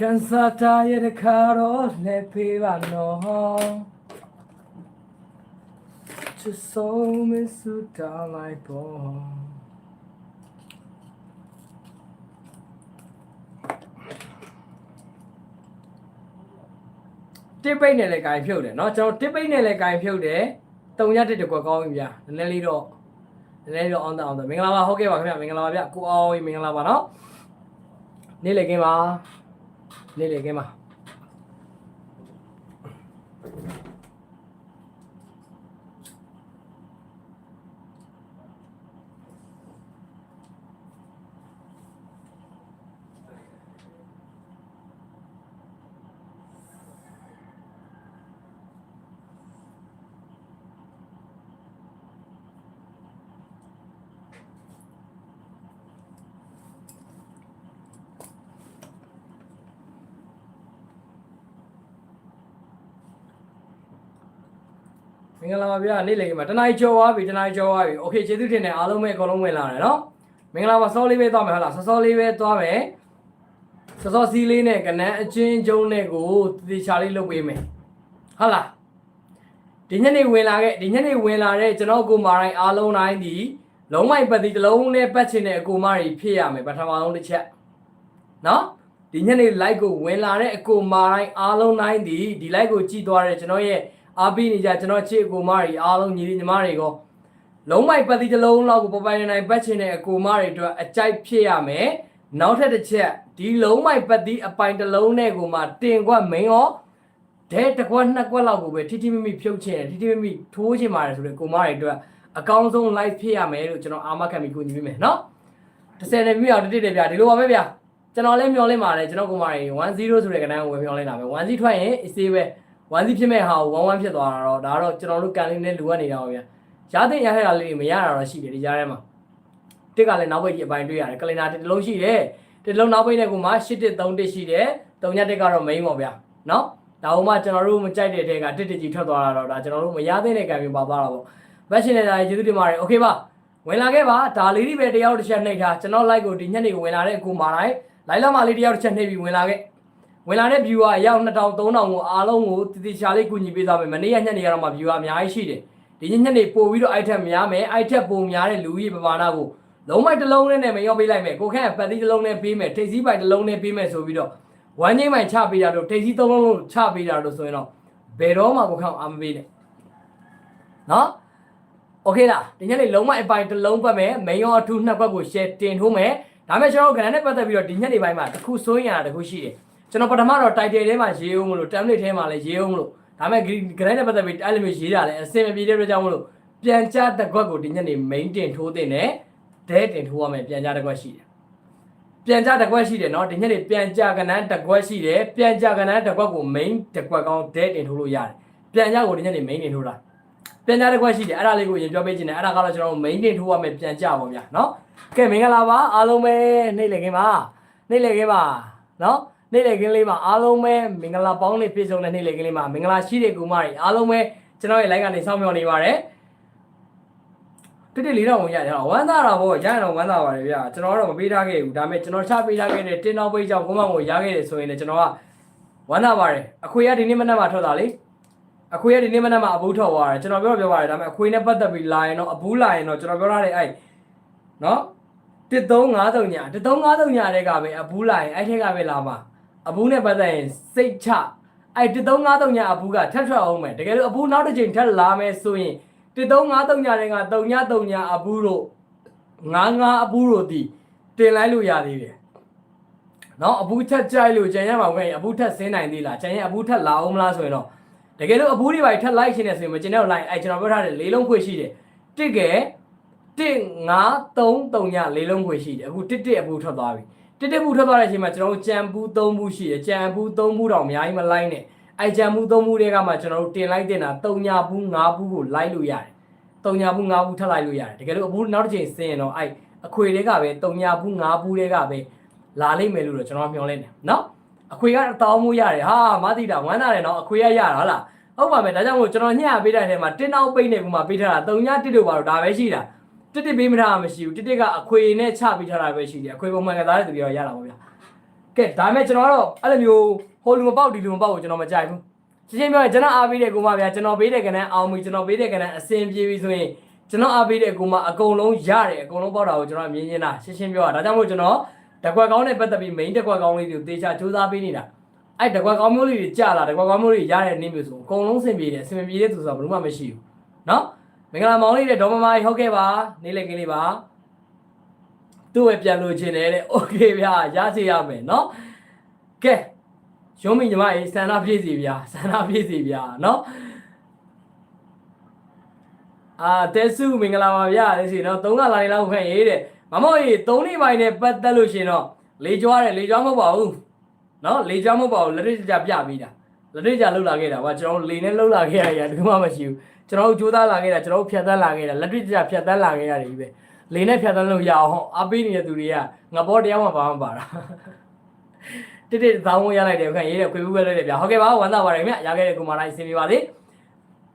ကန်စာတာရဲ့တခါတော့လက်ဖေးပါနော်ချစ်ဆုံးမစူတာလိုက်ပေါ် တစ်ပိတ်နဲ့လည်းဂိုင်ဖြုတ်တယ်เนาะကျွန်တော်တစ်ပိတ်နဲ့လည်းဂိုင်ဖြုတ်တယ်တုံရတစ်တကွက်ကောင်းပြီဗျာနည်းနည်းလေးတော့နည်းနည်းလေးတော့အောင်တအောင်တယ်မင်္ဂလာပါဟုတ်ကဲ့ပါခင်ဗျာမင်္ဂလာပါဗျကိုအောင်ကြီးမင်္ဂလာပါเนาะနေ့လေကင်းပါ နေ့လေကင်း င်္ဂလာပါဗျာနေ့လေကင်းပါတနားကြီးကြော်သွားပြီတနားကြီးကြော်သွားပြီโอเคကျေးဇူးတင်တယ်အားလုံးပဲအကုန်လုံးဝင်လာတယ်เนาะမင်္ဂလာပါစောလေးပဲသွားမယ်ဟုတ်လားစောစောလေးပဲသွားမယ်စောစောစီးလေးနဲ့ကနန်းအချင်းကျုံနဲ့ကိုတေချာလေးလုပ်ပေးမယ်ဟုတ်လား ဒီညနေဝင်လာခဲ့ဒီညနေဝင်လာတဲ့ကျွန်တော်ကိုမာတိုင်းအားလုံးတိုင်းဒီလုံးမိုက်ပတ်တီတစ်လုံးနဲ့ပတ်ချင်တဲ့အကိုမတွေဖြစ်ရမယ်ပထမဆုံးတစ်ချက်နော်ဒီညနေ like ကိုဝင်လာတဲ့အကိုမာတိုင်းအားလုံးတိုင်းဒီဒီ like ကိုကြည့်သွားတဲ့ကျွန်တော်ရဲ့ အားပေးနေကြကျွန်တော်ချစ်အကိုမတွေအားလုံးညီလေးညီမတွေကိုလုံးမိုက်ပတ်တီတစ်လုံးလောက်ကိုပပိုင်နိုင်ပတ်ချင်တဲ့အကိုမတွေအတွက်အကြိုက်ဖြစ်ရမယ်နောက်ထပ်တစ်ချက်ဒီလုံးမိုက်ပတ်တီအပိုင်တစ်လုံးနဲ့ကိုမှတင်ခွက်မင်းရောဒဲတစ်ခွက်နှစ်ခွက်လောက်ကိုပဲထိထိမိမိဖြုတ်ချင်တယ်ထိထိမိမိထိုးချင်ပါတယ်ဆိုတဲ့ကိုမတွေအတွက်အကောင်းဆုံး live ဖြစ်ရမယ်လို့ကျွန်တော်အာမခံပြီးကိုညီမိမယ်နော်30နဲ့မိအောင်တစ်တစ်တယ်ဗျာဒီလိုပါပဲဗျာကျွန်တော်လည်းမျောလင်းပါတယ်ကျွန်တော်ကိုမတွေ10ဆိုတဲ့ကဏ္ဍကိုပဲမျောလင်းတာပဲ1စီထွက်ရင်အစေးပဲ 1စီဖြစ်မဲ့ဟာကို11ဖြစ်သွားတာတော့ဒါတော့ကျွန်တော်တို့ကန်လေးနဲ့လူကနေနေတာပါဗျာရတဲ့ရတဲ့တာလေးတွေမရတာတော့ရှိတယ်ဒီကြားထဲမှာတစ်ကလည်းနောက်ဘက်ကြီးအပိုင်းတွေ့ရတယ်ကလင်နာတစ်လုံးရှိတယ်တစ်လုံးနောက်ဘက်နဲ့ကိုမှ8131ရှိတယ်3ညတစ်ကတော့ main ပေါ့ဗျာနော် ဒါဟိုမှကျွန်တော်တို့မကြိုက်တဲ့တဲကတစ်တစ်ကြီးထွက်သွားတာတော့ဒါကျွန်တော်တို့မရသေးတဲ့ကံမျိုးပါသွားတာပေါ့ဘက်ရှင်နေတာကျေးဇူးတင်ပါတယ်โอเคပါဝင်လာခဲ့ပါဒါလေးဒီပဲတယောက်တစ်ချက်နှိပ်ထားကျွန်တော် like ကိုဒီညနေကိုဝင်လာတဲ့အကူမာတိုင်း like လာမလေးတယောက်တစ်ချက်နှိပ်ပြီးဝင်လာခဲ့ ဝင်လာတဲ့ viewer အယောက်2000 3000ကိုအားလုံးကိုတတိချာလေးကူညီပေးသွားမယ်မနေ့ကညနေကတော့မှ viewer အများကြီးရှိတယ်ဒီညညနေပို့ပြီးတော့ item များမယ် item ပိုများတဲ့လူကြီးပမာဏကိုလုံးမိုက်တစ်လုံးနဲ့မရောပေးလိုက်မယ်ကိုခန့်ပတ်တိတစ်လုံးနဲ့ပေးမယ်ထိပ်စည်းပိုက်တစ်လုံးနဲ့ပေးမယ်ဆိုပြီးတော့ ဝမ်းငိမ့်မိုင်ချပေးတာတို့ထိပ်စီးသုံးလုံးလုံးချပေးတာတို့ဆိုရင်တော့ဘယ်တော့မှကိုခောက်အာမပေးနဲ့နော်โอเคလားဒီညနေလုံးမအပိုင်တစ်လုံးပတ်မယ်မိန်ရောအထူးနှစ်ဘက်ကို share တင်ထိုးမယ်ဒါမဲ့ကျွန်တော်ကဏ္ဍနဲ့ပတ်သက်ပြီးတော့ဒီညနေပိုင်းမှာတစ်ခုစိုးရင်ရတာတစ်ခုရှိတယ် ကျွန်တော်ပထမတော့ title ထဲမှာရေးအောင်မလို့ template ထဲမှာလည်းရေးအောင်မလို့ဒါမဲ့ကဏ္ဍနဲ့ပတ်သက်ပြီးအဲ့လိုမျိုးရေးတာလည်းအဆင်မပြေတဲ့အတွက်ကြောင့်မလို့ပြန်ကြတစ်ခွက်ကိုဒီညနေ main တင်ထိုးတင်တယ်ဒဲတင်ထိုးရမယ်ပြန်ကြတစ်ခွက်ရှိတယ် ပြန်ကြတစ်ခွက်ရှိတယ်เนาะဒီညနေပြန်ကြကနန်းတစ်ခွက်ရှိတယ်ပြန်ကြကနန်းတစ်ခွက်ကို main တစ်ခွက်ကောင်းဒဲတင်ထိုးလို့ရတယ်ပြန်ကြကိုဒီညနေ main တင်ထိုးတာပြန်ကြတစ်ခွက်ရှိတယ်အဲ့ဒါလေးကိုရင်ပြောပေးခြင်းတယ်အဲ့ဒါကတော့ကျွန်တော်တို့ main တင်ထိုးရမယ်ပြန်ကြပါဗျာเนาะကဲမင်္ဂလာပါအားလုံးပဲနေ့လည်ခင်းပါနေ့လည်ခင်းပါเนาะ နေ့လည်ခင်းလေးမှာအားလုံးပဲမင်္ဂလာပေါင်းလေးပြည့်စုံတဲ့နေ့လည်ခင်းလေးမှာမင်္ဂလာရှိတဲ့ကူမတွေအားလုံးပဲကျွန်တော်ရဲ့ live ကနေစောင့်မျှော်နေပါတယ်တစ်တစ်လေးတော့ဝင်ရတယ်ဟောဝမ်းသာတာပေါ့ရရင်တော့ဝမ်းသာပါတယ်ဗျာကျွန်တော်ကတော့မပေးထားခဲ့ဘူးဒါပေမဲ့ကျွန်တော်ချပေးထားခဲ့တဲ့တင်းနောက်ပိတ်ကြောင့်ကိုမကိုရခဲ့တယ်ဆိုရင်လည်းကျွန်တော်ကဝမ်းသာပါတယ်အခွေကဒီနေ့မနက်မှထွက်တာလေအခွေကဒီနေ့မနက်မှအဘူးထွက်သွားတယ်ကျွန်တော်ပြောပြောပါတယ်ဒါပေမဲ့အခွေနဲ့ပတ်သက်ပြီးလာရင်တော့အဘူးလာရင်တော့ကျွန်တော်ပြောထားတဲ့အဲ့နော်1353ညာ1353ညာတဲ့ကပဲအဘူးလာရင်အဲ့ထက်ကပဲလာမှာ အဘူးနဲ့ပတ်သက်ရင်စိတ်ချအဲ့1353ညာအဘူးကထက်ထွက်အောင်မယ်တကယ်လို့အဘူးနောက်တစ်ချိန်ထပ်လာမယ်ဆိုရင်1353ညာတဲ့က3ည3ညအဘူးတို့99အဘူးတို့ဒီတင်လိုက်လို့ရသေးတယ်။နော်အဘူးထက်ကြိုက်လို့ကြံရမှာပဲအဘူးထက်ဆင်းနိုင်သေးလား။ကြံရအဘူးထက်လာအောင်မလားဆိုရင်တော့တကယ်လို့အဘူးတွေပါထက်လိုက်ရှင်နေဆိုရင်မကျင်တဲ့ line အဲကျွန်တော်ပြောထားတယ်လေးလုံးခွေရှိတယ်။တစ်ကဲ153ညလေးလုံးခွေရှိတယ်။အခုတစ်တစ်အဘူးထွက်သွားပြီ။ တစ်တစ်ဘူးထွက်သွားတဲ့အချိန်မှာကျွန်တော်တို့ကြံဘူး3ဘူးရှိတယ်။ကြံဘူး3ဘူးတော့အများကြီးမလိုက်နဲ့။အဲကြံဘူး3ဘူးတွေကမှကျွန်တော်တို့တင်လိုက်တင်တာ3ညဘူး5ဘူးကိုလိုက်လို့ရတယ်။တုံညာဘူး၅ဘူးထပ်လိုက်လို့ရတယ်တကယ်လို့အဘူးနောက်တစ်ချိန်ဆင်းရင်တော့အဲ့အခွေတွေကပဲတုံညာဘူး၅ဘူးတွေကပဲလာလိမ့်မယ်လို့တော့ကျွန်တော်မျှော်လင့်တယ်နော်အခွေကအတောင်းမှုရတယ်ဟာမသိတာဝမ်းသာတယ်နော်အခွေရရတာဟုတ်လားဟုတ်ပါမယ်ဒါကြောင့်မို့ကျွန်တော်ညှပေးတဲ့အထဲမှာတင်းနောက်ပိတ်နေကူမှာပေးထားတာတုံညာတစ်တို့ပါတော့ဒါပဲရှိတာ တစ်တစ်ပေးမထားတာမရှိဘူးတစ်တစ်ကအခွေနဲ့ချပေးထားတာပဲရှိတယ်အခွေပုံမှန်ကစားတဲ့သူတွေရောရတာပေါ့ဗျာ ကဲဒါပေမဲ့ကျွန်တော်ကတော့အဲ့လိုမျိုးဟိုလူမပေါက်ဒီလူမပေါက်ကိုကျွန်တော်မကြိုက်ဘူးရှင်းရှင်းပြောရင်ကျွန်တော်အားပေးတဲ့ကိုမဗျာကျွန်တော်ပေးတဲ့ကဏ္ဍအောင်ပြီကျွန်တော်ပေးတဲ့ကဏ္ဍအစင်ပြေပြီဆိုရင်ကျွန်တော်အားပေးတဲ့ကိုမအကုန်လုံးရတယ်အကုန်လုံးပေါက်တာကိုကျွန်တော်မြင်နေတာရှင်းရှင်းပြောတာဒါကြောင့်မို့ကျွန်တော်တကွက်ကောင်းနဲ့ပတ်သက်ပြီး main တကွက်ကောင်းလေးတွေကိုတေချာစူးစမ်းပေးနေတာအဲ့တကွက်ကောင်းမျိုးလေးတွေကြာလာတကွက်ကောင်းမျိုးတွေရတဲ့နည်းမျိုးဆိုအကုန်လုံးအဆင်ပြေတယ်အဆင်ပြေတဲ့သူဆိုတာဘယ်သူမှမရှိဘူးเนาะ မင်္ဂလာမောင်လေးတဲ့ဒေါ်မမကြီးဟုတ်ကဲ့ပါနေလေကလေးပါ သူ့ပဲပြန်လို့ခြင်းတယ်တဲ့โอเคဗျာရစီရမယ်เนาะကဲရုံးမိညီမကြီးစန္ဒပြည့်စီဗျာစန္ဒပြည့်စီဗျာเนาะအာတဲစုမင်္ဂလာပါဗျာလေစီเนาะသုံးကလာနေလောက်ခွင့်ရေးတဲ့မမောကြီးသုံးနေပိုင်းနဲ့ပတ်သက်လို့ရှင်တော့လေကြွားတယ်လေကြွားမဟုတ်ပါဘူးเนาะလေကြွားမဟုတ်ပါဘူးလက်တွေ့ကြပြပြီးတာ လက်တွေ့ကြလှုပ်လာခဲ့တာကွာကျွန်တော်လေနဲ့လှုပ်လာခဲ့ရတာဒီမှမရှိဘူးကျွန်တော်ကြိုးစားလာခဲ့တာကျွန်တော်ဖြတ်သန်းလာခဲ့တာလက်တွေ့ကြဖြတ်သန်းလာခဲ့ရတယ်ကြီးပဲလေနဲ့ဖြတ်သန်းလို့ရအောင်အပေးနေတဲ့သူတွေကငါဘောတရားမှဘာမှမပါတာတိတိသောင်းဝင်ရလိုက်တယ်ခင်ရေးတယ်ခွေဘူးပဲလိုက်တယ်ဗျာဟုတ်ကဲ့ပါဝမ်းသာပါတယ်မြရခဲ့တဲ့ကုမာလိုက်အစီအစဉ်ပါလေ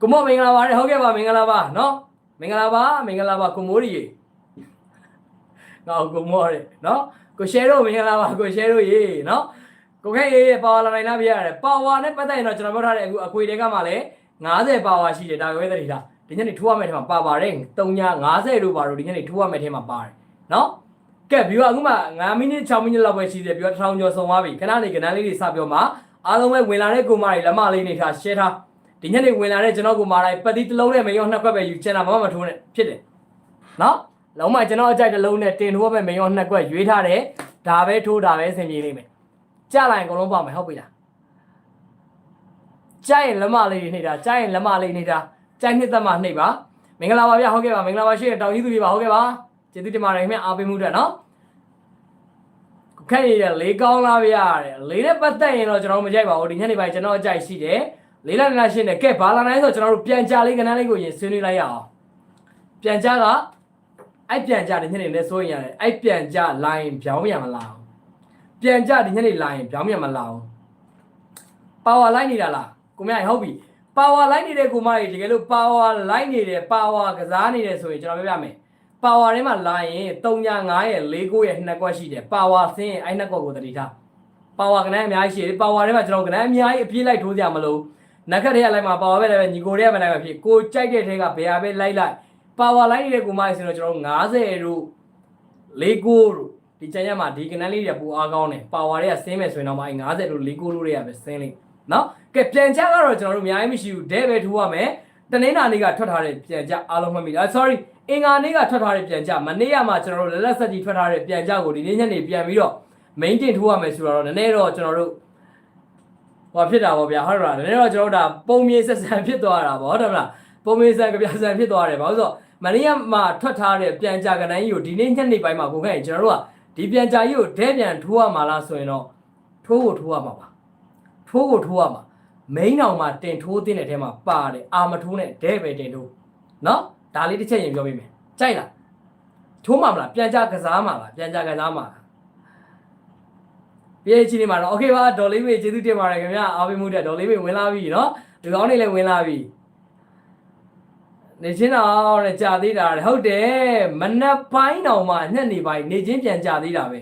ကုမောမင်္ဂလာပါဟုတ်ကဲ့ပါမင်္ဂလာပါနော်မင်္ဂလာပါမင်္ဂလာပါကုမိုးရီငါကုမောရဲနော်ကိုရှယ်တို့မင်္ဂလာပါကိုရှယ်တို့ရေနော် ကိုခဲရေးပါဝါလာနိုင်လားပြရတယ်ပါဝါနဲ့ပတ်သက်ရင်တော့ကျွန်တော်ပြောထားတဲ့အခုအခွေတွေကမှလည်း90ပါဝါရှိတယ်ဒါပဲသတိထားဒီညနေထိုးရမယ့်ထဲမှာပါပါတယ်3ည90တို့ပါတော့ဒီညနေထိုးရမယ့်ထဲမှာပါတယ်နော်ကဲ view အခုမှ9မိနစ်6မိနစ်လောက်ပဲရှိသေးတယ် view 1000ကျော်ဆုံးသွားပြီခဏနေကဏ္ဍလေးတွေစပြောမှာအားလုံးပဲဝင်လာတဲ့ကိုမတွေလက်မလေးနေထား share ထားဒီညနေဝင်လာတဲ့ကျွန်တော်ကိုမတိုင်းပတ်တိတစ်လုံးနဲ့မရောနှစ်ခွက်ပဲယူချင်တာမမမထိုးနဲ့ဖြစ်တယ်နော်လုံးမကျွန်တော်အကြိုက်တစ်လုံးနဲ့တင်ထိုးပဲမရောနှစ်ခွက်ရွေးထားတယ်ဒါပဲထိုးဒါပဲဆင်ပြေလိမ့်မယ် ကြလိုက်အကုန်လုံးပေါ့မယ်ဟုတ်ပြီလားကြိုက်ရင်လက်မလေးတွေနေတာကြိုက်ရင်လက်မလေးနေတာကြိုက်နှစ်သက်မှနှိပ်ပါမင်္ဂလာပါဗျဟုတ်ကဲ့ပါမင်္ဂလာပါရှိရတောင်ကြီးသူကြီးပါဟုတ်ကဲ့ပါကျေးဇူးတင်ပါတယ်ခင်ဗျအားပေးမှုအတွက်နော်ခက်ရရလေးကောင်းလားဗျတဲ့လေးနဲ့ပတ်သက်ရင်တော့ကျွန်တော်မကြိုက်ပါဘူးဒီညနေပိုင်းကျွန်တော်အကြိုက်ရှိတယ်လေးလာလာရှင်းတယ်ကဲဘာလာနိုင်ဆိုကျွန်တော်တို့ပြန်ကြလေးကဏ္ဍလေးကိုရင်ဆွေးနွေးလိုက်ရအောင်ပြန်ကြကအဲ့ပြန်ကြဒီညနေလဲစိုးရင်ရတယ်အဲ့ပြန်ကြလိုင်းပြောင်းပြန်မလာအောင် ပြန်ကြဒီညနေလိုင်းပြောင်းပြန်မလာအောင်ပါဝါလိုက်နေတာလားကိုမရဟုတ်ပြီပါဝါလိုက်နေတဲ့ကိုမကြီးတကယ်လို့ပါဝါလိုက်နေတယ်ပါဝါကစားနေတယ်ဆိုရင်ကျွန်တော်ပြောပြမယ်ပါဝါထဲမှာလာရင်3ည9ရဲ့4 9ရဲ့2ကွက်ရှိတယ်ပါဝါဆင်းရင်အဲ့2ကွက်ကိုတတိထားပါဝါကနန်းအများကြီးရှိတယ်ပါဝါထဲမှာကျွန်တော်ကနန်းအများကြီးအပြေးလိုက်ထိုးကြမလို့နက်ခတ်ထဲကလိုက်မှာပါဝါပဲလည်းပဲညီကိုတွေကပဲလိုက်မှာဖြစ်ကိုကြိုက်တဲ့ထဲကဘယ်ဟာပဲလိုက်လိုက်ပါဝါလိုက်နေတဲ့ကိုမကြီးဆိုတော့ကျွန်တော်90တို့4 9တို့ ဒီချမ်းရမှာဒီကနန်းလေးတွေပူအားကောင်းတယ်ပါဝါတွေကဆင်းမယ်ဆိုရင်တော့မှအဲ့90တို့4 9တို့တွေကပဲဆင်းလိမ့်နော်ကဲပြန်ချကတော့ကျွန်တော်တို့အများကြီးမရှိဘူးဒဲပဲထိုးရမယ်တနင်္လာနေ့ကထွက်ထားတဲ့ပြန်ချအားလုံးမှတ်မိလား sorry အင်္ဂါနေ့ကထွက်ထားတဲ့ပြန်ချမနေ့ကမှကျွန်တော်တို့လက်လက်ဆက်ကြီးထွက်ထားတဲ့ပြန်ချကိုဒီနေ့ညနေပြန်ပြီးတော့ main တင်ထိုးရမယ်ဆိုတော့နည်းနည်းတော့ကျွန်တော်တို့ဟောဖြစ်တာပေါ့ဗျာဟုတ်လားနည်းနည်းတော့ကျွန်တော်တို့ဒါပုံမြေဆက်ဆံဖြစ်သွားတာပေါ့ဟုတ်တယ်မလားပုံမြေဆက်ကြပြဆန်ဖြစ်သွားတယ်ဘာလို့ဆိုတော့မနေ့ကမှထွက်ထားတဲ့ပြန်ချကနန်းကြီးကိုဒီနေ့ညနေပိုင်းမှာကိုခိုင်းကျွန်တော်တို့က ဒီပြန်ချကြီးကိုဒဲပြန်ထိုးရမှာလားဆိုရင်တော့ထိုးကိုထိုးရမှာပါထိုးကိုထိုးရမှာ မိန်းအောင်မှာတင်ထိုးတဲ့တဲ့ထဲမှာပါတယ်အာမထိုးနဲ့ဒဲပဲတင်ထိုးเนาะဒါလေးတစ်ချက်ရင်ပြောပေးမယ်ကြိုက်လားထိုးမှာမလားပြန်ကြကစားမှာလားပြန်ကြကစားမှာလားပြေးချင်းနေမှာတော့โอเคပါဒေါ်လေးမေကျေးဇူးတင်ပါတယ်ခင်ဗျာအားပေးမှုတဲ့ဒေါ်လေးမေဝင်လာပြီเนาะဒီကောင်းနေလည်းဝင်လာပြီ နေချင်းတော့တဲ့ကြာသေးတာတဲ့ဟုတ်တယ်မနက်ပိုင်းတောင်မှညနေပိုင်းနေချင်းပြန်ကြာသေးတာပဲ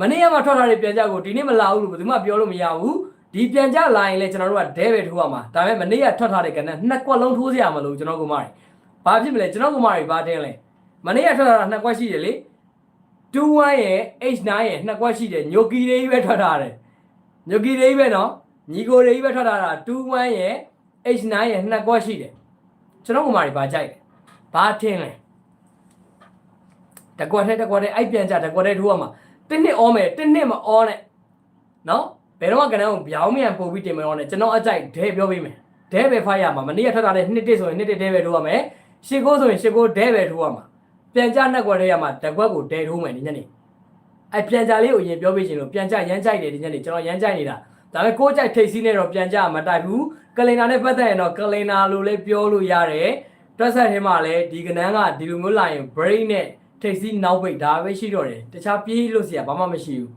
မနေ့ကမှထွက်ထားတဲ့ပြန်ကြကိုဒီနေ့မလာဘူးလို့ဘယ်သူမှပြောလို့မရဘူးဒီပြန်ကြလာရင်လည်းကျွန်တော်တို့ကဒဲပဲထိုးရမှာဒါပေမဲ့မနေ့ကထွက်ထားတဲ့ကဏ္ဍနှစ်ကွက်လုံးထိုးစရာမလိုကျွန်တော်ကမာရီဘာဖြစ်မလဲကျွန်တော်ကမာရီဘာတင်းလဲမနေ့ကထွက်ထားတာနှစ်ကွက်ရှိတယ်လေ21ရဲ့ H9 ရဲ့နှစ်ကွက်ရှိတယ်ညိုကီလေးပဲထွက်ထားတယ်ညိုကီလေးပဲနော်ညီကိုလေးပဲထွက်ထားတာ21ရဲ့ H9 ရဲ့နှစ်ကွက်ရှိတယ် ကျွန်တော်ကမာရီဘာကြိုက်လဲဘာထင်းလဲတကွက်ထဲတကွက်ထဲအိုက်ပြန်ကြတကွက်ထဲထိုးရမှာတစ်နှစ်အောမယ်တစ်နှစ်မအောနဲ့နော်ဘယ်တော့မှကနန်းကိုပြောင်းမြန်ပို့ပြီးတင်မလို့နဲ့ကျွန်တော်အကြိုက်ဒဲပြောပေးမယ်ဒဲပဲဖိုက်ရမှာမနေ့ကထွက်တာတဲ့နှစ်တစ်ဆိုရင်နှစ်တစ်ဒဲပဲထိုးရမယ်ရှစ်ကိုဆိုရင်ရှစ်ကိုဒဲပဲထိုးရမှာပြန်ကြနှက်ွက်ထဲရမှာတကွက်ကိုဒဲထိုးမယ်ဒီညနေအဲပြန်ကြလေးကိုအရင်ပြောပေးချင်လို့ပြန်ကြရမ်းကြိုက်တယ်ဒီညနေကျွန်တော်ရမ်းကြိုက်နေတာဒါပေမဲ့ကိုယ်ကြိုက်ထိတ်စီးနေတော့ပြန်ကြမတိုက်ဘူး ကလင်နာနဲ့ပတ်သက်ရင်တော့ကလင်နာလို့လည်းပြောလို့ရတယ်တွက်ဆက်ထဲမှာလည်းဒီကနန်းကဒီလိုမျိုးလာရင် brain နဲ့ထိတ်စီးနောက်ပိတ်ဒါပဲရှိတော့တယ်တခြားပြေးလို့စရာဘာမှမရှိဘူး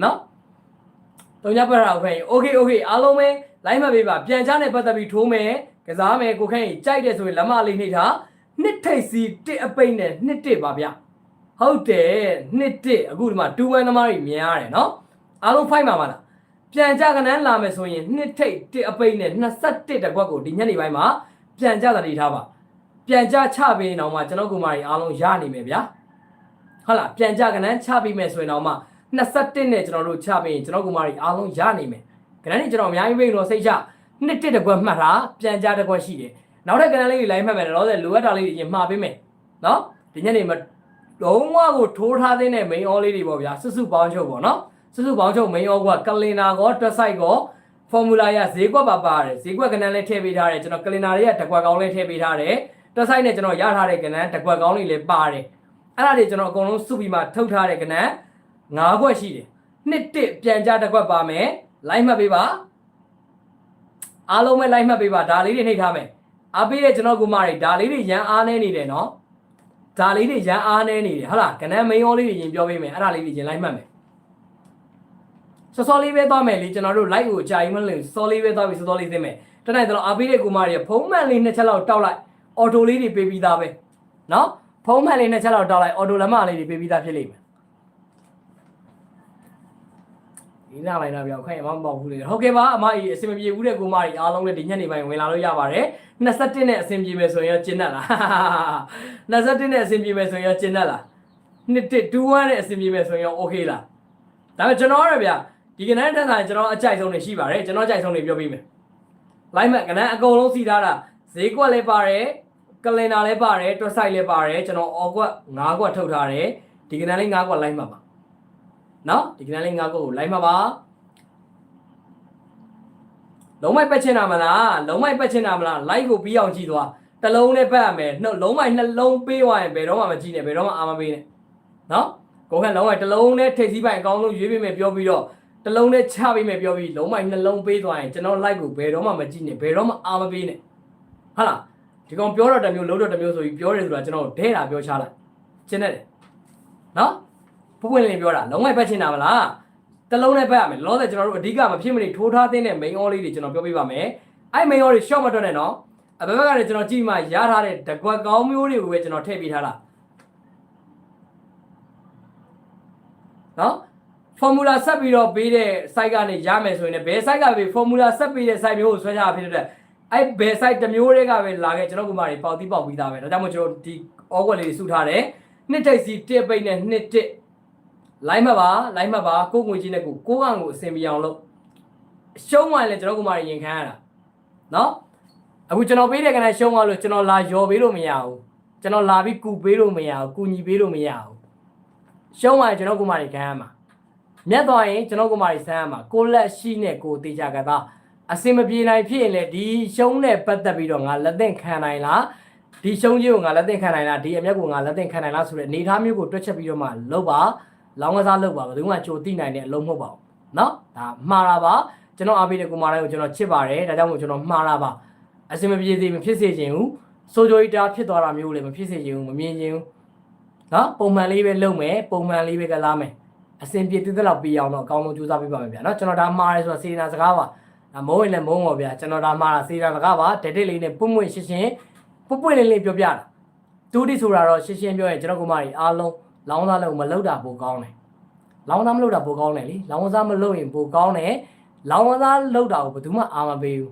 เนาะ တုံညပတ်တာခိုင်း okay okay အားလုံးပဲလိုက်မှတ်ပေးပါပြန်ချနဲ့ပတ်သက်ပြီးထိုးမယ်ကစားမယ်ကိုခိုင်းကြိုက်တယ်ဆိုရင်လက်မလေးနှိပ်ထားနှစ်ထိပ်စီတစ်အပိတ်နဲ့နှစ်တစ်ပါဗျဟုတ်တယ်နှစ်တစ်အခုဒီမှာ2 1သမားကြီးမြင်ရတယ်နော် အားလုံးဖိုက်မှာပါလား ပြန်ကြကနန်းလာမယ်ဆိုရင်နှစ်ထိတ်တစ်အပိတ်နဲ့21တကွက်ကိုဒီညနေပိုင်းမှာပြန်ကြသတိထားပါပြန်ကြချပေးရင်တော့မှကျွန်တော်ကူမကြီးအားလုံးရနိုင်မယ်ဗျာဟုတ်လားပြန်ကြကနန်းချပေးမယ်ဆိုရင်တော့မှ21နဲ့ကျွန်တော်တို့ချပေးရင်ကျွန်တော်ကူမကြီးအားလုံးရနိုင်မယ်ကနန်းကြီးကျွန်တော်အများကြီးပြင်တော့စိတ်ချနှစ်တစ်တကွက်မှတ်တာပြန်ကြတကွက်ရှိတယ်နောက်ထပ်ကနန်းလေးတွေလိုက်မှတ်မယ်တော့လိုအပ်တာလေးတွေရင်မှားပေးမယ်နော်ဒီညနေမှာလုံးဝကိုထိုးထားတဲ့ main all လေးတွေပေါ့ဗျာစွတ်စွပေါင်းချုပ်ပေါ့နော် စုစုပေါင်းချုပ် main org ကကလင်နာကောတွက်ဆိုင်ကော formula ရဈေးကွက်ပါပါတယ်ဈေးကွက်ကဏ္ဍလည်းထည့်ပေးထားတယ်ကျွန်တော်ကလင်နာတွေကတကွက်ကောင်းလည်းထည့်ပေးထားတယ်တွက်ဆိုင်နဲ့ကျွန်တော်ရထားတဲ့ကဏ္ဍတကွက်ကောင်းလေးလည်းပါတယ်အဲ့ဒါတွေကျွန်တော်အကုန်လုံးစုပြီးမှထုတ်ထားတဲ့ကဏ္ဍ၅ခွက်ရှိတယ်နှစ်တစ်ပြန်ကြတကွက်ပါမယ်လိုက်မှတ်ပေးပါအားလုံးပဲလိုက်မှတ်ပေးပါဒါလေးတွေနှိပ်ထားမယ်အားပေးတဲ့ကျွန်တော်ကူမတွေဒါလေးတွေရန်အားနေနေတယ်နော်ဒါလေးတွေရန်အားနေနေတယ်ဟုတ်လားကဏ္ဍ main org လေးတွေရင်ပြောပေးမယ်အဲ့ဒါလေးတွေရင်လိုက်မှတ်မယ် စောစောလေးပဲသွားမယ်လေကျွန်တော်တို့ live ကိုအကြိုင်မလို့စောစောလေးပဲသွားပြီးစောစောလေးသိမယ်တနေ့တော့အားပေးတဲ့ကိုမတွေဖုံးမှန်လေးနှစ်ချက်လောက်တောက်လိုက်အော်တိုလေးတွေပေးပြီးသားပဲနော်ဖုံးမှန်လေးနှစ်ချက်လောက်တောက်လိုက်အော်တိုလက်မလေးတွေပေးပြီးသားဖြစ်လိမ့်မယ်ဒီနားလိုက်တာပြောခိုင်အမမပေါ့ဘူးလေဟုတ်ကဲ့ပါအမကြီးအဆင်မပြေဘူးတဲ့ကိုမကြီးအားလုံးလည်းဒီညနေပိုင်းဝင်လာလို့ရပါတယ်27နဲ့အဆင်ပြေမယ်ဆိုရင်ကျင်တတ်လား27နဲ့အဆင်ပြေမယ်ဆိုရင်ကျင်တတ်လား1 2 2 1နဲ့အဆင်ပြေမယ်ဆိုရင် okay လားဒါပေမဲ့ကျွန်တော်ရဗျာ ဒီကနန်းတက်ဆိုင်ကျွန်တော်အကြိုက်ဆုံးတွေရှိပါတယ်ကျွန်တော်အကြိုက်ဆုံးတွေပြောပြမယ်လိုက်မဲ့ကနန်းအကုန်လုံးစီထားတာဈေးကွက်လည်းပါတယ်ကလင်နာလည်းပါတယ်တွက်ဆိုင်လည်းပါတယ်ကျွန်တော်အော်ကွက်၅ကွက်ထုတ်ထားတယ်ဒီကနန်းလေး၅ကွက်လိုက်မှာပါနော်ဒီကနန်းလေး၅ကွက်ကိုလိုက်မှာပါလုံးမိုက်ပက်ချင်တာမလားလုံးမိုက်ပက်ချင်တာမလား live ကိုပြီးအောင်ကြည့်သွားတစ်လုံးနဲ့ပတ်ရမယ်နှုတ်လုံးမိုက်နှလုံးပေးသွားရင်ဘယ်တော့မှမကြည့်နဲ့ဘယ်တော့မှအာမပေးနဲ့နော်ကိုခန့်လုံးမိုက်တစ်လုံးနဲ့ထိပ်စည်းပိုင်အကောင်းဆုံးရွေးပေးမယ်ပြောပြီးတော့ တလုံးနဲ့ချပေးမယ်ပြောပြီးလုံးမိုက်နှလုံးပေးသွားရင်ကျွန်တော် like ကိုဘယ်တော့မှမကြည့်နဲ့ဘယ်တော့မှအာမပေးနဲ့ဟုတ်လားဒီကောင်ပြောတော့တစ်မျိုးလုံးတော့တစ်မျိုးဆိုပြီးပြောတယ်ဆိုတာကျွန်တော်ဒဲတာပြောချလိုက်ရှင်းတယ်နော်ပွပွင့်လင်းပြောတာလုံးမိုက်ဖက်ချင်တာမလားတလုံးနဲ့ဖက်ရမယ်လောဆယ်ကျွန်တော်တို့အဓိကမဖြစ်မနေထိုးထားတဲ့ main all လေးတွေကျွန်တော်ပြောပြပါမယ်အဲ့ main all တွေ short မတွက်နဲ့နော်အဘက်ဘက်ကလည်းကျွန်တော်ကြည့်မှရထားတဲ့တကွက်ကောင်းမျိုးတွေကိုပဲကျွန်တော်ထည့်ပေးထားတာနော် formula ဆက်ပြီးတော့ပေးတဲ့ site ကနေရမယ်ဆိုရင်လည်းဘယ် site ကပဲ formula ဆက်ပေးတဲ့ site မျိုးကိုဆွဲကြတာဖြစ်တဲ့အတွက်အဲ့ဘယ် site တစ်မျိုးတွေကပဲလာခဲ့ကျွန်တော်ကမာတွေပေါက်တိပေါက်ပြီးသားပဲဒါကြောင့်မို့ကျွန်တော်ဒီ awkward လေးတွေစုထားတယ်နှစ်ထိပ်စီတစ်ပိတ်နဲ့နှစ်တစ်လိုက်မှတ်ပါလိုက်မှတ်ပါကိုယ်ငွေချင်းနဲ့ကိုကိုကောင်ကိုအစင်ပြအောင်လုပ်ရှုံးမှလည်းကျွန်တော်ကမာတွေရင်ခံရတာနော်အခုကျွန်တော်ပေးတဲ့ကနေရှုံးသွားလို့ကျွန်တော်လာယော်ပေးလို့မရဘူးကျွန်တော်လာပြီးကူပေးလို့မရဘူးကူညီပေးလို့မရဘူးရှုံးမှလည်းကျွန်တော်ကမာတွေခံရမှာ မြတ်သွားရင်ကျွန်တော်ကမာရီဆန်းရမှာကိုလက်ရှိနဲ့ကိုတေချာကသာအစင်မပြေနိုင်ဖြစ်ရင်လေဒီရှုံးနဲ့ပတ်သက်ပြီးတော့ငါလက်သင့်ခံနိုင်လားဒီရှုံးကြီးကိုငါလက်သင့်ခံနိုင်လားဒီအမျက်ကိုငါလက်သင့်ခံနိုင်လားဆိုတဲ့အနေအထားမျိုးကိုတွက်ချက်ပြီးတော့မှလုပ်ပါလောင်းကစားလုပ်ပါဘယ်သူမှကြိုသိနိုင်တဲ့အလုံးမဟုတ်ပါဘူးเนาะဒါမှားတာပါကျွန်တော်အားပေးတဲ့ကိုမာတိုင်းကိုကျွန်တော်ချစ်ပါတယ်ဒါကြောင့်မို့ကျွန်တော်မှားတာပါအစင်မပြေသေးမဖြစ်စေချင်ဘူးဆိုကြိုရီတာဖြစ်သွားတာမျိုးလည်းမဖြစ်စေချင်ဘူးမမြင်ချင်ဘူးเนาะပုံမှန်လေးပဲလုပ်မယ်ပုံမှန်လေးပဲကစားမယ် အဆင်ပြေသေးသလောက်ပေးအောင်တော့အကောင်းဆုံးကြိုးစားပေးပါမယ်ဗျာနော်ကျွန်တော်ဒါမှားရဲဆိုတော့စေနာစကားပါဒါမုန်းရင်လည်းမုန်းပါဗျာကျွန်တော်ဒါမှားတာစေနာစကားပါဒက်တစ်လေးနဲ့ပွင့်ပွင့်ရှင်းရှင်းပွင့်ပွင့်လေးလေးပြောပြတာတူတိဆိုတာတော့ရှင်းရှင်းပြောရင်ကျွန်တော်ကမာကြီးအားလုံးလောင်းသားလုံးမလောက်တာပိုကောင်းတယ်လောင်းသားမလောက်တာပိုကောင်းတယ်လीလောင်းသားမလောက်ရင်ပိုကောင်းတယ်လောင်းသားလောက်တာကိုဘယ်သူမှအာမပေးဘူး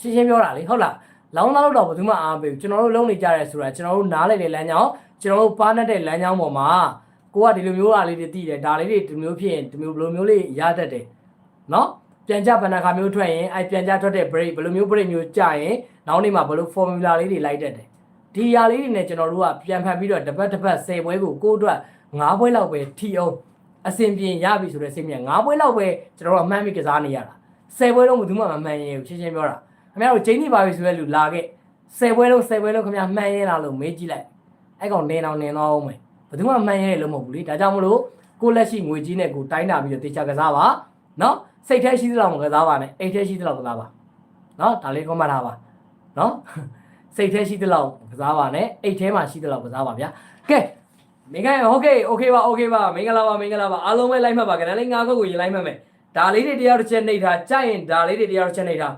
ရှင်းရှင်းပြောတာလေဟုတ်လားလောင်းသားလောက်တော့ဘယ်သူမှအာမပေးဘူးကျွန်တော်တို့လုံနေကြရဲဆိုတာကျွန်တော်တို့နားလေတဲ့လမ်းကြောင်းကျွန်တော်တို့ပါနေတဲ့လမ်းကြောင်းပေါ်မှာ ကိုကဒီလိုမျိုးအားလေးတွေတည်တယ်ဒါလေးတွေဒီမျိုးဖြစ်ရင်ဒီမျိုးဘယ်လိုမျိုးလေးရတတ်တယ်နော်ပြန်ကြဗဏ္ဍာခါမျိုးထွက်ရင်အဲပြန်ကြထွက်တဲ့ break ဘယ်လိုမျိုး break မျိုးကြာရင်နောက်နေ့မှာဘယ်လို formula လေးတွေလိုက်တတ်တယ်ဒီຢာလေးတွေနဲ့ကျွန်တော်တို့ကပြန်ဖန်ပြီးတော့တစ်ပတ်တစ်ပတ်10ပွဲကိုကိုယ့်အတွက်9ပွဲလောက်ပဲထိအောင်အဆင်ပြေရပြီဆိုတဲ့စိတ်မြတ်9ပွဲလောက်ပဲကျွန်တော်တို့အမှန်မိကစားနေရတာ10ပွဲလုံးဘယ်သူမှမမှန်ရင်ဘူးရှင်းရှင်းပြောတာခင်ဗျားတို့ချိန်နေပါပြီဆိုတဲ့လူလာခဲ့10ပွဲလုံး10ပွဲလုံးခင်ဗျားမှန်ရင်လားလို့မေးကြည့်လိုက်အဲ့ကောင်နေအောင်နေတော့အောင်မယ်ဘ ယ်သူမှမှန်ရဲတယ်လို့မဟုတ်ဘူးလေဒါကြောင့်မလို့ကိုလက်ရှိငွေကြီးနဲ့ကိုတိုင်းတာပြီးတော့တေချာကစားပါနော်စိတ်แท้ရှိသလောက်မကစားပါနဲ့အိတ်แท้ရှိသလောက်ကစားပါနော်ဒါလေးကောမှတ်ထားပါနော်စိတ်แท้ရှိသလောက်ကစားပါနဲ့အိတ်แท้မှာရှိသလောက်ကစားပါဗျာကဲမင်္ဂလာဟုတ်ကဲ့โอเคပါโอเคပါမင်္ဂလာပါမင်္ဂလာပါအားလုံးပဲလိုက်မှတ်ပါကနလေး၅ခုကိုရင်လိုက်မှတ်မယ်ဒါလေးတွေတရားတစ်ချက်နှိပ်ထားကြိုက်ရင်ဒါလေးတွေတရားတစ်ချက်နှိပ်ထား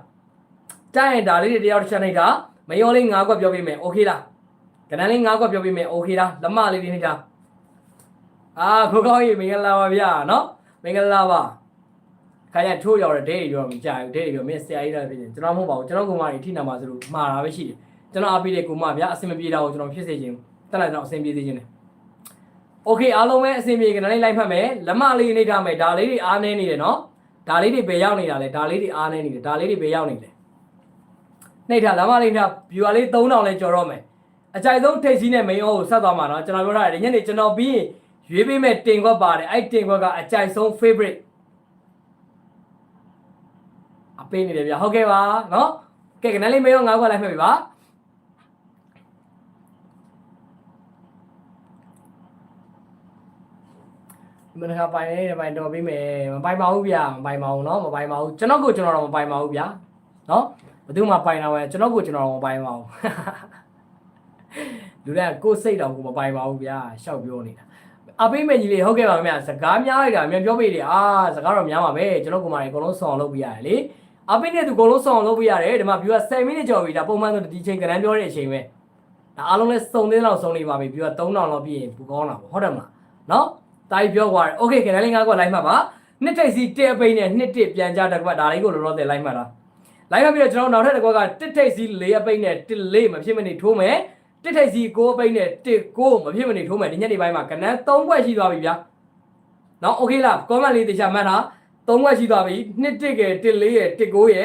ကြိုက်ရင်ဒါလေးတွေတရားတစ်ချက်နှိပ်ထားမယောလေး၅ခွက်ပြောပြမယ်โอเคလား ကနန်းလေး၅ခွက်ပြောပြမယ်โอเคလားလက်မလေးတွေနှိပ်တာအာခိုးကောင်းကြီးမင်္ဂလာပါဗျာနော်မ မင်္ဂလာပါခါကျထိုးရောက်တဲ့ဒဲတွေပြောမကြဘူးဒဲတွေပြောမင်းဆရာကြီးတော့ဖြစ်နေကျွန်တော်မဟုတ်ပါဘူးကျွန်တော်ကောင်မကြီးထိနာမှာဆိုလို့မှားတာပဲရှိတယ်ကျွန်တော်အားပေးတဲ့ကောင်မဗျာအဆင်မပြေတာကိုကျွန်တော်ဖြစ်စေခြင်းတက်လိုက်တော့အဆင်ပြေစေခြင်းတယ်โอเคအားလုံးပဲအဆင်ပြေကြတယ်လိုက်ဖတ်မယ်လက်မလေးနေထားမယ်ဒါလေးတွေအားနေနေတယ်နော်ဒါလေးတွေပဲရောက်နေတာလေဒါလေးတွေအားနေနေတယ်ဒါလေးတွေပဲရောက်နေတယ်နှိပ်ထားလက်မလေးထား viewer လေး3000လဲကြော်တော့မယ် အကြိုက်ဆုံးထိတ်စီးနဲ့ main ကိုဆက်သွားမှာနော်ကျွန်တော်ပြောထားတယ်ညနေကျွန်တော်ပြီးရင်ရွေးပေးမဲ့တင်ခွက်ပါတယ်အဲ့တင်ခွက်ကအကြိုက်ဆုံး favorite အပေးနေတယ်ဗျဟုတ်ကဲ့ပါနော်ကဲကနလေးမေရောငါးခွက်လိုက်မှတ်ပြီပါမနကပိုင်နေပိုင်တော်ပြီးမယ်မပိုင်ပါဘူးဗျာမပိုင်ပါဘူးเนาะမပိုင်ပါဘူးကျွန်တော်ကိုကျွန်တော်တော့မပိုင်ပါဘူးဗျာเนาะဘယ်သူမှပိုင်တော့ပဲကျွန်တော်ကိုကျွန်တော်တော့မပိုင်ပါဘူး လူတွေကကိုယ်စိတ်တော်ကိုမပိုင်ပါဘူးဗျာရှောက်ပြောနေတာအပေးမယ်ကြီးလေးဟုတ်ကဲ့ပါခင်ဗျာစကားများလိုက်တာမြန်ပြောပေးတယ်အာစကားတော့များပါပဲကျွန်တော်ကိုမာတွေအကုန်လုံးဆောင်းလုပ်ပြရတယ်လေအပေးနဲ့သူအကုန်လုံးဆောင်းလုပ်ပြရတယ်ဒီမှာ view က7မိနစ်ကျော်ပြီဒါပုံမှန်ဆိုဒီချိန်ကနန်းပြောတဲ့အချိန်ပဲဒါအားလုံးလဲစုံသေးလောက်စုံနေပါပြီ view က3000လောက်ပြည့်ရင်ပူကောင်းတာပေါ့ဟုတ်တယ်မလားနော်တာကြီးပြောသွားတယ်โอเคကနန်းလေးငါးခွက်လိုက်မှတ်ပါနှစ်ထိပ်စီတက်အပိနဲ့နှစ်တစ်ပြန်ကြတစ်ခွက်ဒါလေးကိုလောလောဆယ်လိုက်မှတ်တာလိုက်မှတ်ပြီးတော့ကျွန်တော်နောက်ထပ်တစ်ခွက်ကတစ်ထိပ်စီလေးအပိနဲ့တစ်လေးမဖြစ်မနေထိုးမယ် တစ်ထိပ်စီကိုအပိနဲ့တစ်ကိုမဖြစ်မနေထိုးမယ်ဒီညနေပိုင်းမှာကနန်း3ခွက်ရှိသွားပြီဗျာနော်โอเคလား comment လေးတရားမှတ်တာ3ခွက်ရှိသွားပြီနှစ်တစ်ကတစ်လေးရတစ်ကိုရ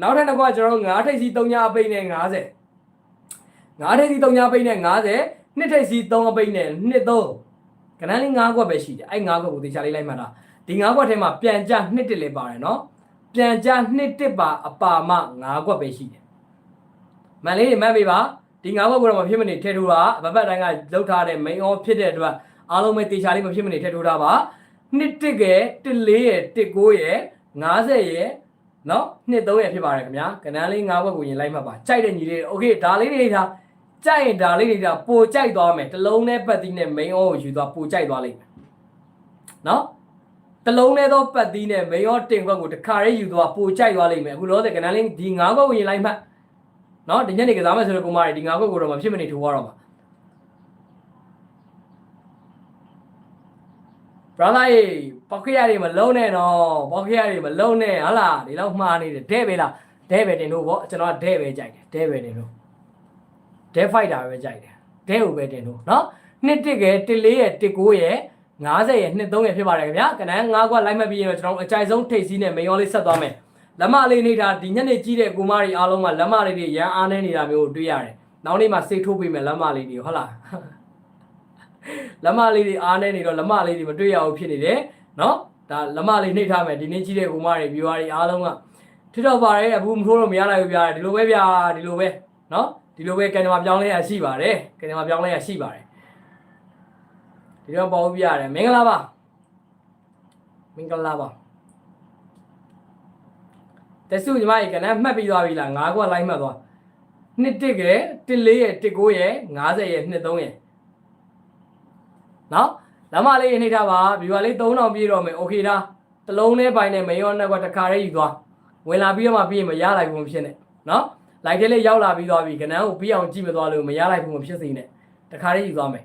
နောက်ထပ်တစ်ခွက်ကျွန်တော်9ထိပ်စီ3ညအပိနဲ့90 9ထိပ်စီ3ညအပိနဲ့90နှစ်ထိပ်စီ3အပိနဲ့နှစ်3ကနန်းလေး9ခွက်ပဲရှိတယ်အဲ့9ခွက်ကိုတရားလေးလိုက်မှတ်တာဒီ9ခွက်ထဲမှာပြန်ကြနှစ်တစ်လေးပါတယ်နော်ပြန်ကြနှစ်တစ်ပါအပါမ9ခွက်ပဲရှိတယ်မန်လေးတွေမှတ်ပေးပါ ဒီ9ခွက်ကိုတော့မဖြစ်မနေထည့်ထိုးတာဘဘက်တိုင်းကလောက်ထားတဲ့ main on ဖြစ်တဲ့အတွက်အားလုံးပဲတေချာလေးမဖြစ်မနေထည့်ထိုးတာပါနှစ်တစ်ကဲတစ်လေးရတစ်ကိုရ90ရနော်နှစ်3ရဖြစ်ပါတယ်ခင်ဗျာကနန်းလေး9ခွက်ကိုရင်လိုက်မှတ်ပါကြိုက်တဲ့ညီလေးโอเคဒါလေးတွေထားကြိုက်ရင်ဒါလေးတွေထားပိုကြိုက်သွားမယ်တလုံးနဲ့ပတ်သီးနဲ့ main on ကိုယူသွားပိုကြိုက်သွားလိမ့်မယ်နော်တလုံးနဲ့တော့ပတ်သီးနဲ့ main on တင်ခွက်ကိုတခါရေးယူသွားပိုကြိုက်သွားလိမ့်မယ်အခုလောဆယ်ကနန်းလေးဒီ9ခွက်ကိုရင်လိုက်မှတ် နော်ဒီညနေကစားမယ်ဆိုတော့ကိုမရီဒီ9ခွက်ကိုတော့မဖြစ်မနေထိုးရတော့မှာ brother ရေပေါက်ခရတွေမလုံးနဲ့တော့ပေါက်ခရတွေမလုံးနဲ့ဟာလားဒီလောက်မှားနေတယ်ဒဲပဲလားဒဲပဲတင်လို့ဗောကျွန်တော်ကဒဲပဲကြိုက်တယ်ဒဲပဲတင်လို့ဒဲဖိုက်တာပဲကြိုက်တယ်ဒဲကိုပဲတင်လို့နော်နှစ်တစ်ကဲတစ်လေးရဲ့တစ်ကိုရဲ့90ရဲ့နှစ်3ရဲ့ဖြစ်ပါတယ်ခင်ဗျာကနန်း9ခွက်လိုက်မှတ်ပြီးရင်တော့ကျွန်တော်အကြိုက်ဆုံးထိတ်စီးနဲ့မေယောလေးဆက်သွားမယ် လက်မလေးနေတာဒီညနေကြီးတဲ့ကိုမကြီးအားလုံးကလက်မလေးတွေရန်အားနေနေတာမျိုးကိုတွေ့ရတယ်နောက်နေ့မှစိတ်ထိုးပေးမယ်လက်မလေးတွေဟုတ်လားလက်မလေးတွေအားနေနေတော့လက်မလေးတွေမတွေ့ရဘူးဖြစ်နေတယ်နော်ဒါလက်မလေးနှိပ်ထားမယ်ဒီနေ့ကြီးတဲ့ကိုမတွေ viewer တွေအားလုံးကထထပါတယ်အခုမထိုးလို့မရနိုင်ဘူးဗျာဒီလိုပဲဗျာဒီလိုပဲနော်ဒီလိုပဲကံကြမ္မာပြောင်းလဲရရှိပါတယ်ကံကြမ္မာပြောင်းလဲရရှိပါတယ်ဒီတော့ပေါ့ပြရတယ်မင်္ဂလာပါမင်္ဂလာပါ တဆူညီမကြီးကနန်းမှတ်ပြီးသွားပြီလား၅ခွက်လိုက်မှတ်သွားနှစ်တစ်ကတစ်လေးရဲ့တစ်ကိုရဲ့90ရဲ့နှစ်သုံးရဲ့နော်လမ်းမလေးနှိပ်ထားပါဘီဝါလေး3000ပြည့်တော့မယ်โอเคလားတလုံးလေးပိုင်းနဲ့မယောနဲ့ကတခါလေးယူသွားဝင်လာပြီးတော့မှပြီးရင်မရလိုက်ဘူးမဖြစ်နဲ့နော်လိုက်တဲ့လေးရောက်လာပြီးသွားပြီကနန်းကိုပြီးအောင်ကြည့်မသွားလို့မရလိုက်ဘူးမဖြစ်စေနဲ့တခါလေးယူသွားမယ်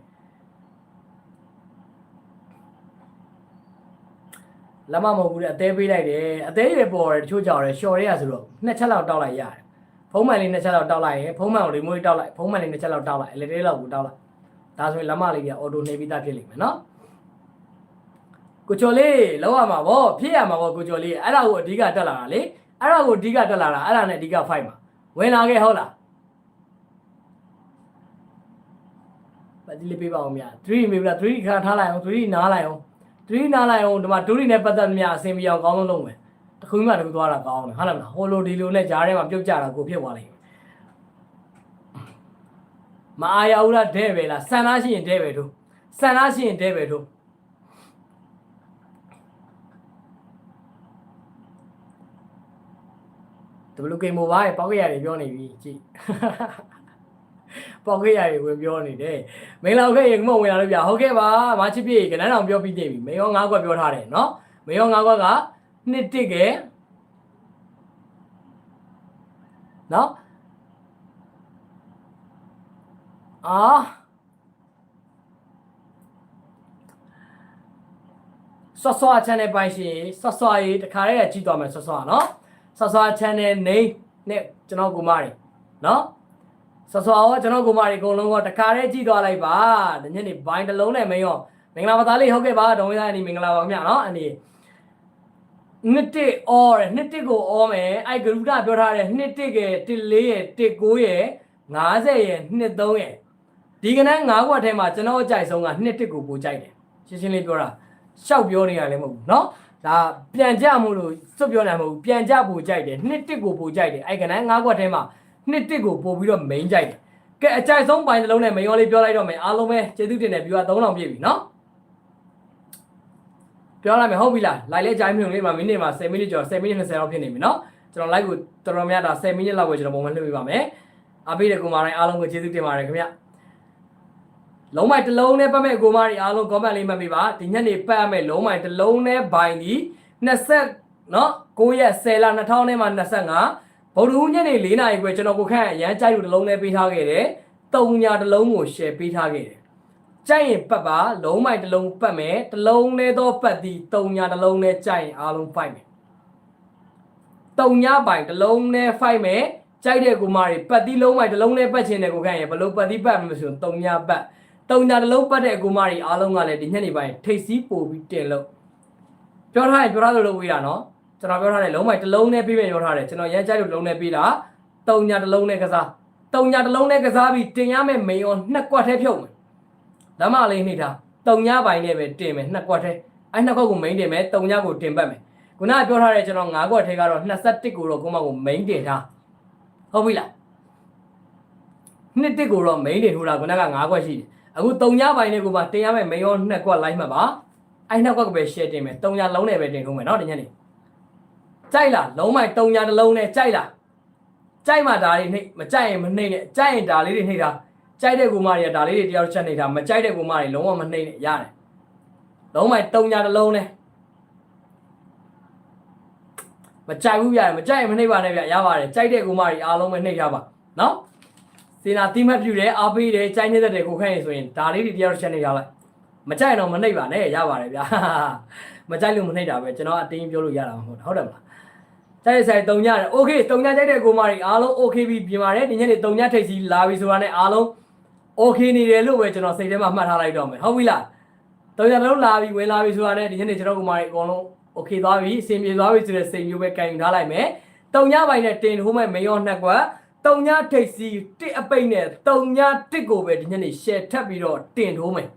လက်မမဟုတ်ဘူးတဲ့အသေးပေးလိုက်တယ်အသေးတွေပေါ်တယ်တချို့ကြောက်တယ်ရှော်ရဲရဆိုတော့နှစ်ချက်လောက်တောက်လိုက်ရတယ်ဖုံးမှန်လေးနှစ်ချက်လောက်တောက်လိုက်ရင်ဖုံးမှန်ကိုရီမိုးတောက်လိုက်ဖုံးမှန်လေးနှစ်ချက်လောက်တောက်လိုက်အလေသေးလောက်ကိုတောက်လိုက်ဒါဆိုရင်လက်မလေးကအော်တိုနှိပ်ပြီးသားဖြစ်လိမ့်မယ်နော်ကိုကျော်လေးလောက်ရမှာဗောဖြစ်ရမှာဗောကိုကျော်လေးအဲ့ဒါကိုအဓိကတက်လာတာလေအဲ့ဒါကိုအဓိကတက်လာတာအဲ့ဒါနဲ့အဓိက fight မှာဝင်လာခဲ့ဟုတ်လားပတ်တိလေးပေးပါဦးမြတ်3မေးလား3ခါထားလိုက်အောင်3နားလိုက်အောင် 3နားလိုက်အောင်ဒီမှာဒူရီနဲ့ပတ်သက်မြအဆင်ပြေအောင်ကောင်းဆုံးလုပ်မယ်တခုမှတခုသွားတာကောင်းတယ်ဟုတ်လားမလားဟိုလိုဒီလိုနဲ့ဂျားထဲမှာပြုတ်ကြတာကိုဖြစ်သွားလိမ့်မယ်မအားရဘူးလားတဲ့ပဲလားဆန်သားရှိရင်တဲ့ပဲတို့ဆန်သားရှိရင်တဲ့ပဲတို့တဘလူကေမိုဘိုင်းပေါက်ရရတယ်ပြောနေပြီကြည့် ပေါက်ခဲ့ရတယ်ဝင်ပြောနေတယ်မင်းလောက်ခဲ့ရင်မဝင်လာလို့ပြဟုတ်ကဲ့ပါမချစ်ပြေကနန်းအောင်ပြောပြီးနေပြီမင်းရောငါးခွက်ပြောထားတယ်နော်မင်းရောငါးခွက်ကနှစ်တစ်ကဲနော်အာဆော့ဆော့ channel ပိုင်ရှင်ဆော့ဆော့ရေးတခါတည်းကကြည့်သွားမယ်ဆော့ဆော့နော်ဆော့ဆော့ channel name နဲ့ကျွန်တော်ကိုမတွေနော် ဆော့ဆော့ရောကျွန်တော်ကိုမတွေအကုန်လုံးကတခါတည်းကြည့်သွားလိုက်ပါဒီညနေဘိုင်းတစ်လုံးနဲ့မင်းရောမင်္ဂလာပါသားလေးဟုတ်ကဲ့ပါဒေါ်ဝင်းသားအနီမင်္ဂလာပါခင်ဗျာနော်အနီနှစ်တစ်အော်တဲ့နှစ်တစ်ကိုအော်မယ်အဲ့ဂရုဒပြောထားတဲ့နှစ်တစ်ကတစ်လေးရဲ့တစ်ကိုရဲ့90ရဲ့နှစ်သုံးရဲ့ဒီကနေ့9ခွက်ထဲမှာကျွန်တော်အကြိုက်ဆုံးကနှစ်တစ်ကိုပိုကြိုက်တယ်ရှင်းရှင်းလေးပြောတာရှောက်ပြောနေရလည်းမဟုတ်ဘူးเนาะဒါပြန်ကြမို့လို့စွတ်ပြောနိုင်မဟုတ်ဘူးပြန်ကြပိုကြိုက်တယ်နှစ်တစ်ကိုပိုကြိုက်တယ်အဲ့ကနေ့9ခွက်ထဲမှာ နှစ်တစ်ကိုပို့ပြီးတော့ main ကြိုက်တယ်ကဲအကြိုက်ဆုံးပိုင်းတစ်လုံးနဲ့ main ရောလေးပြောလိုက်တော့မယ်အားလုံးပဲကျေးဇူးတင်တယ် viewer 3000ပြည့်ပြီနော်ပြောလိုက်မယ်ဟုတ်ပြီလား live လေးကြိုင်းမိုံလေးမှာမိနစ်မှာ10မိနစ်ကျော်10မိနစ်20လောက်ဖြစ်နေပြီနော်ကျွန်တော် live ကိုတော်တော်များတာ10မိနစ်လောက်ပဲကျွန်တော်ပုံမှန်လွှင့်ပေးပါမယ်အားပေးတဲ့ကိုမာတိုင်းအားလုံးကိုကျေးဇူးတင်ပါတယ်ခင်ဗျလုံးမိုင်တစ်လုံးနဲ့ပတ်မဲ့ကိုမာတွေအားလုံး comment လေးမှတ်ပေးပါဒီညနေပတ်အမဲ့လုံးမိုင်တစ်လုံးနဲ့ဘိုင်ဒီ20နော်9ရက်10လ2000နဲ့မှ25 ဗုဒ္ဓဟူးညနေ4နာရီခွဲကျွန်တော်ကိုခန့်အရန်ကြိုက်လို့တစ်လုံးနဲ့ပေးထားခဲ့တယ်3ညာတစ်လုံးကို share ပေးထားခဲ့တယ်ကြိုက်ရင်ပတ်ပါလုံးမိုက်တစ်လုံးပတ်မယ်တစ်လုံးနဲ့တော့ပတ်သည်တုံညာတစ်လုံးနဲ့ကြိုက်ရင်အားလုံးဖိုက်မယ်တုံညာပိုင်တစ်လုံးနဲ့ဖိုက်မယ်ကြိုက်တဲ့ကူမတွေပတ်သည်လုံးမိုက်တစ်လုံးနဲ့ပတ်ခြင်းတဲ့ကိုခန့်ရင်ဘလို့ပတ်သည်ပတ်မှာဆိုရင်တုံညာပတ်တုံညာတစ်လုံးပတ်တဲ့ကူမတွေအားလုံးကလည်းဒီညနေပိုင်းထိတ်စီးပို့ပြီးတင်လို့ပြောထားရင်ပြောထားလို့လုပ်ဝေးတာနော် ကျွန်တော်ပြောထားတယ်လုံးမိုက်တစ်လုံးနဲ့ပြီးမယ်ပြောထားတယ်ကျွန်တော်ရမ်းကြိုက်လို့တစ်လုံးနဲ့ပြီးတာတုံညာတစ်လုံးနဲ့ကစားတုံညာတစ်လုံးနဲ့ကစားပြီးတင်ရမယ့်မိန်အောင်နှစ်ကွက်ထဲဖြုတ်မယ် လမ်းမလေးနှိထားတုံညပိုင်းနဲ့ပဲတင်မယ်နှစ်ကွက်ထဲအဲ့နှစ်ကွက်ကို main တင်မယ်တုံညကိုတင်ပတ်မယ်ခုနကပြောထားတဲ့ကျွန်တော်၅ကွက်ထဲကတော့21ကိုတော့ကိုမကို main တင်ထားဟုတ်ပြီလားနှစ်တစ်ကိုတော့ main တင်ထိုးတာခုနက၅ကွက်ရှိတယ်အခုတုံညပိုင်းနဲ့ကိုမှတင်ရမယ် main ရောနှစ်ကွက်လိုက်မှတ်ပါအဲ့နှစ်ကွက်ကိုပဲ share တင်မယ်တုံညလုံးနဲ့ပဲတင်ထိုးမယ်เนาะဒီညနေ ကြိုက်လားလုံးမိုက်တုံညတစ်လုံးနဲ့ကြိုက်လားကြိုက်မှဒါလေးနှိပ်မကြိုက်ရင်မနှိပ်နဲ့ကြိုက်ရင်ဒါလေးတွေနှိပ်တာကြိုက်တဲ့ကူမတွေကဒါလေးတွေတယောက်ချက်နေတာမကြိုက်တဲ့ကူမတွေလုံးဝမနှိမ့်နဲ့ရတယ်လုံးမိုက်တုံညာတစ်လုံးနဲ့မကြိုက်ဘူးဗျာမကြိုက်ရင်မနှိမ့်ပါနဲ့ဗျာရပါတယ်ကြိုက်တဲ့ကူမတွေအားလုံးပဲနှိမ့်ထားပါနော်စေနာတိမတ်ပြူတယ်အားပေးတယ်ကြိုက်နေတဲ့တဲ့ကိုခန့်ရင်ဆိုရင်ဒါလေးတွေတယောက်ချက်နေကြလိုက်မကြိုက်တော့မနှိမ့်ပါနဲ့ရပါတယ်ဗျာမကြိုက်လို့မနှိမ့်တာပဲကျွန်တော်အတင်းပြောလို့ရတာမဟုတ်ဟုတ်တယ်မလား ကြိုက်တဲ့ဆိုင်တုံညတယ်โอเคတုံညကြိုက်တဲ့ကိုမတွေအားလုံးโอเคပြီပြင်ပါတယ်ဒီညနေတုံညထိတ်စီလာပြီဆိုတာနဲ့အားလုံး โอเคနေတယ်လို့ပဲကျွန်တော်စိတ်ထဲမှာမှတ်ထားလိုက်တော့မယ်ဟုတ်ပြီလားတော်ရတော့လာပြီဝင်လာပြီဆိုတာနဲ့ဒီနေ့ကျွန်တော်ကမာရီအကုန်လုံးโอเคသွားပြီအဆင်ပြေသွားပြီဆိုတဲ့စိတ်မျိုးပဲကင်ယူထားလိုက်မယ်တုံညပိုင်းနဲ့တင်ထိုးမဲ့မယောနှစ်ကွက်တုံညထိတ်စီတစ်အပိတ်နဲ့တုံညတစ်ကိုပဲဒီညနေ share ထပ်ပြီးတော့တင်ထိုးမယ်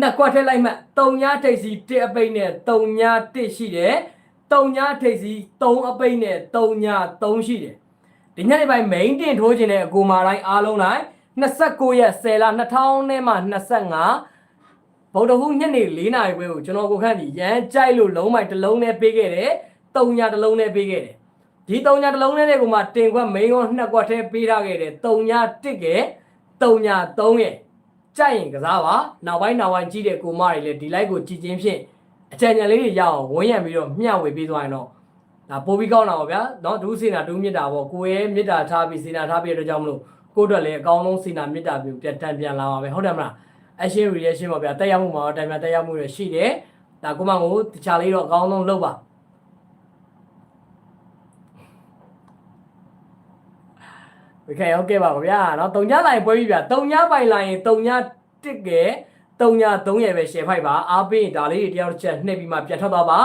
နှစ်ကွက်ထည့်လိုက်မှတုံညထိတ်စီတစ်အပိတ်နဲ့တုံညတစ်ရှိတယ် တုံညထိတ်စီသုံးအပိတ်နဲ့တုံညသုံးရှိတယ်ဒီညနေပိုင်း main တင်ထိုးခြင်းနဲ့အကူမာတိုင်းအားလုံးတိုင်း29ရက်10လ2000နဲ့မှ25ဗုဒ္ဓဟူးညနေ4နာရီခွဲကိုကျွန်တော်ကိုခန့်ဒီရမ်းကြိုက်လို့လုံးမိုက်တစ်လုံးနဲ့ပေးခဲ့တယ်။တုံညာတစ်လုံးနဲ့ပေးခဲ့တယ်။ဒီတုံညာတစ်လုံးနဲ့ကိုမှတင်ခွက်မိန်ကောနှစ်ကွက်ထဲပေးထားခဲ့တယ်။တုံညာတစ်ကဲတုံညာ3ရဲ့ကြိုက်ရင်ကစားပါ။နောက်ပိုင်းနောက်ပိုင်းကြီးတဲ့ကိုမတွေလည်းဒီ live ကိုကြည်ချင်းဖြင့် အကြံဉာဏ်လေးတွေရအောင်ဝန်းရံပြီးတော့မျှဝေပေးသွားရင်တော့ဒါပိုပြီးကောင်းတာပါဗျာ။เนาะဒုစေနာဒုမြစ်တာပေါ့ကိုယ်ရဲ့မြစ်တာထားပြီးစေနာထားပြီးတဲ့အတွက်ကြောင့်မလို့ ကိုယ့်အတွက်လည်းအကောင်းဆုံးစီနာမေတ္တာပြုပြတ်တန်ပြန်လာပါပဲဟုတ်တယ်မလား action reaction ပါဗျာတက်ရောက်မှုမှာတော့တိုင်ပြန်တက်ရောက်မှုတွေရှိတယ်ဒါကိုမကိုတခြားလေးတော့အကောင်းဆုံးလုပ်ပါโอเคဟုတ်ကဲ့ပါဗျာเนาะတုံညလိုက်ပွဲပြီဗျာတုံညပိုင်လာရင်တုံညတစ်ကဲ တုံည3ရယ်ပဲ share ဖိုက်ပါအားပေးရင်ဒါလေးတွေတယောက်တစ်ချက်နှိပ်ပြီးမှပြန်ထွက်သွားပါ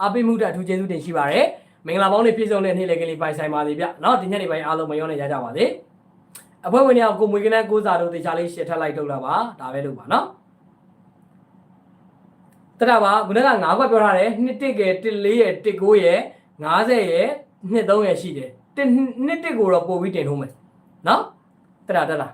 အားပေးမှုတက်အထူးကျေးဇူးတင်ရှိပါတယ်မင်္ဂလာပေါင်းတွေပြည့်စုံတဲ့နေ့လေကလေးပိုင်ဆိုင်ပါသေးဗျเนาะဒီညနေပိုင်းအားလုံးမရောနဲ့ရကြပါစေ အဖွဲ့ဝင်တွေကကိုမွေကနန်းကိုစားတို့တေချာလေးရှင်းထက်လိုက်ထုတ်လာပါဒါပဲလုပ်ပါနော်တရပါခုနက9ခွက်ပြောထားတယ်2တစ်ကဲ1 4ရဲ့1 9ရဲ့50ရဲ့2 3ရဲ့ရှိတယ်1 2တစ်ကိုတော့ပို့ပြီးတင်ထုံးမယ်နော်တရတလား